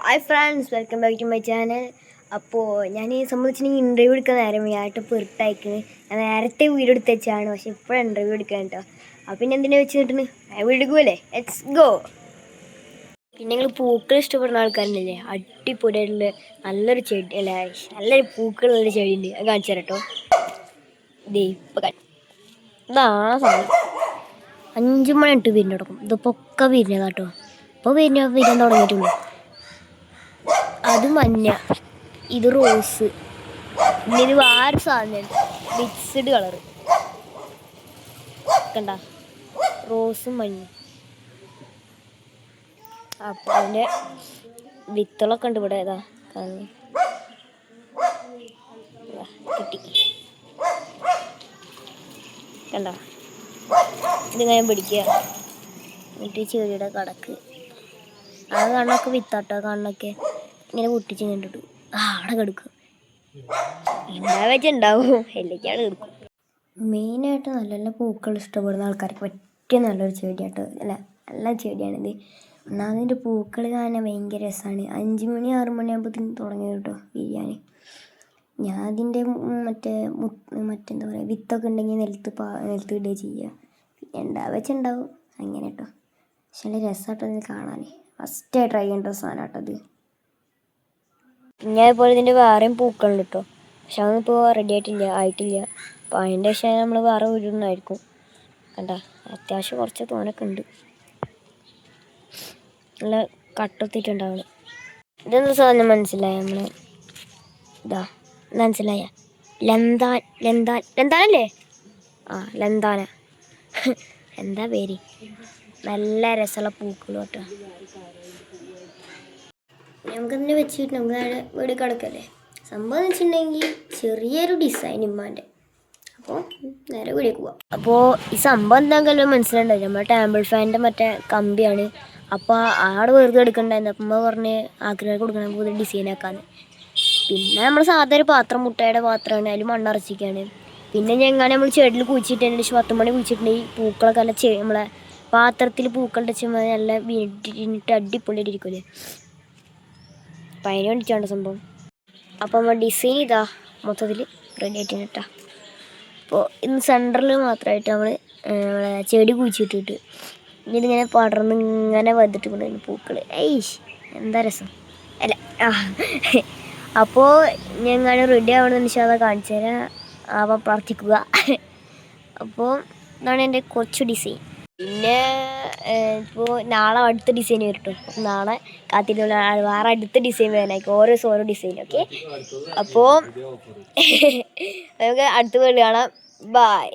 Hi friends welcome back to my channel അപ്പോൾ ഞാൻ ഈ സംബന്ധിച്ചിട്ടുണ്ടെങ്കിൽ ഇന്റർവ്യൂ എടുക്കാൻ നേരം ആയിട്ട് പെറുത്തായിക്കുന്നത് ഞാൻ നേരത്തെ വീഡിയോ എടുത്ത് വെച്ചാണ് പക്ഷെ ഇപ്പോഴാണ് ഇന്റർവ്യൂ എടുക്കാൻ കേട്ടോ അപ്പോൾ പിന്നെ എന്തിനാ വെച്ച് കിട്ടുന്നത് വീഡിയോ എടുക്കുമല്ലേ ലെറ്റ്സ് ഗോ പിന്നെ നിങ്ങൾ പൂക്കൾ ഇഷ്ടപ്പെടുന്ന ആൾക്കാരുണ്ടല്ലേ? അടിപൊളിയായിട്ടുള്ള നല്ലൊരു ചെടി അല്ല? നല്ലൊരു പൂക്കളുള്ള ചെടി ഉണ്ട് അത് കാണിച്ചു തരാം കേട്ടോ ദേ ഇപ്പം ഇതാണ് സാധനം അഞ്ച് മണി ഇട്ട് വിരിഞ്ഞ് തുടങ്ങും ഇതിപ്പോൾ ഒക്കെ വിരിഞ്ഞതാ കേട്ടോ. ഇപ്പോൾ വിരിഞ്ഞ വിരിയാൻ തുടങ്ങിയിട്ടുള്ളൂ അത് മഞ്ഞ. ഇത് റോസ്. പിന്നെ ഇത് വേറെ സാധനം. മിക്സ്ഡ് കളർ കണ്ട? റോസും മഞ്ഞ. അപ്പൊ അതിന്റെ വിത്തുകളൊക്കെ ഉണ്ട് ഇവിടെ. ഏതാ കാണുന്നു. കിട്ടി. കണ്ട? ഇതിങ്ങനെ പിടിക്കുക. എന്നിട്ട് ചെടിയുടെ കടക്ക്. ആ കണ്ണൊക്കെ വിത്താട്ടോ കണ്ണൊക്കെ. ഇങ്ങനെ പൊട്ടിച്ച് കണ്ടിട്ടു ആ അവിടെ കിടക്കും. എന്താ വെച്ചുണ്ടാവും എല്ലേക്കാണ് കിടക്കും. മെയിനായിട്ട് നല്ല നല്ല പൂക്കൾ ഇഷ്ടപ്പെടുന്ന ആൾക്കാർക്ക് പറ്റിയ നല്ലൊരു ചെടിയാട്ടോ അല്ല? നല്ല ചെടിയാണിത് ഒന്നാമതിന്റെ പൂക്കൾ കാണാൻ ഭയങ്കര രസമാണ്. അഞ്ച് മണി ആറ് മണിയാകുമ്പോഴത്തേക്കും തുടങ്ങി കേട്ടോ വിരിയാൻ ഞാൻ അതിന്റെ മറ്റേ മു- മറ്റെന്താ പറയുക വിത്തൊക്കെ ഉണ്ടെങ്കിൽ നിലത്ത് പാ നിലത്ത് ഇടുക ചെയ്യുക. പിന്നെ ഉണ്ടാവുക വെച്ചുണ്ടാവും അങ്ങനെ കേട്ടോ. പക്ഷെ നല്ല രസമായിട്ടത് കാണാൻ. ഫസ്റ്റ് ട്രൈ ചെയ്യേണ്ട സാധനം കേട്ടോ ഇത്. പിന്നെ അതുപോലെ ഇതിന്റെ വേറെയും പൂക്കളുണ്ട് കേട്ടോ പക്ഷെ അതൊന്നും ഇപ്പോൾ റെഡി ആയിട്ടില്ല ആയിട്ടില്ല. അപ്പോൾ അതിന്റെ ശേഷം നമ്മൾ വേറെ വീടുന്നായിരിക്കും കണ്ട അത്യാവശ്യം കുറച്ച് തോനൊക്കെ ഉണ്ട്. നല്ല കട്ടെത്തിയിട്ടുണ്ടാവണം ഇതെന്താ സാധനം മനസ്സിലായ നമ്മൾ ഇതാ മനസ്സിലായ? ലന്താൻ ലന്താൻ ലന്താനല്ലേ ആ ലന്താന. എന്താ പേര്? നല്ല രസമുള്ള പൂക്കളും കേട്ടോ. നമുക്കതിനെ വെച്ചിട്ട് നമുക്ക് നേരെ വീട് കിടക്കല്ലേ? സംഭവം എന്ന് വെച്ചിട്ടുണ്ടെങ്കിൽ ചെറിയൊരു ഡിസൈൻ ഇമ്മാന്റെ അപ്പോൾ നേരെ വീടേക്ക് പോവാം. അപ്പോൾ ഈ സംഭവം എന്താണെങ്കിലും മനസ്സിലുണ്ടായി നമ്മുടെ ടാമ്പിൾ ഫാനിന്റെ മറ്റേ കമ്പിയാണ്. അപ്പോൾ ആടെ വെറുതെ എടുക്കണ്ടായിരുന്നു. അപ്പം അമ്മ പറഞ്ഞ് ആഗ്രഹം കൊടുക്കണം പുതിയ ഡിസൈൻ ആക്കാന്ന്. പിന്നെ നമ്മൾ സാധാ ഒരു പാത്രം മുട്ടയുടെ പാത്രമാണ്. അതിൽ മണ്ണറച്ചിക്കാണ് പിന്നെ ഞങ്ങൾ നമ്മൾ ചെടിയിൽ കുഴിച്ചിട്ടുണ്ടെങ്കിൽ പത്ത് മണി കുഴിച്ചിട്ടുണ്ടെങ്കിൽ പൂക്കളൊക്കെ നല്ല നമ്മളെ പാത്രത്തിൽ പൂക്കളുടെ ചുമ നല്ല വീട്ടിട്ട് അടിപൊളിയായിട്ട് ഇരിക്കൂലേ അപ്പം അതിന് സംഭവം. അപ്പം നമ്മൾ ഡിസൈൻ ഇതാ മൊത്തത്തിൽ റെഡി ആയിട്ടാണ് കേട്ടോ അപ്പോൾ ഇന്ന് സെന്ററിൽ മാത്രമായിട്ട് നമ്മൾ നമ്മളെ ചെടി കുഴിച്ചിട്ടിട്ട് ഇതിങ്ങനെ പടർന്ന് ഇങ്ങനെ വന്നിട്ട് കൊണ്ട് പൂക്കൾ ഏയ് എന്താ രസം? അല്ല അപ്പോൾ ഞങ്ങൾ റെഡി ആവണമെന്ന് അതാ കാണിച്ചു തരാം അപ്പം പ്രാർത്ഥിക്കുക. അപ്പോൾ ഇതാണ് എന്റെ കൊച്ചു ഡിസൈൻ പിന്നെ ഇപ്പോൾ നാളെ അടുത്ത ഡിസൈൻ വരും കേട്ടോ അപ്പോൾ നാളെ കാത്തിരുന്നുള്ള വേറെ അടുത്ത ഡിസൈൻ വരാനായിരിക്കും. ഓരോ ദിവസം ഓരോ ഡിസൈൻ ഓക്കെ? അപ്പോൾ നമുക്ക് അടുത്ത വീട് കാണാം. ബായ്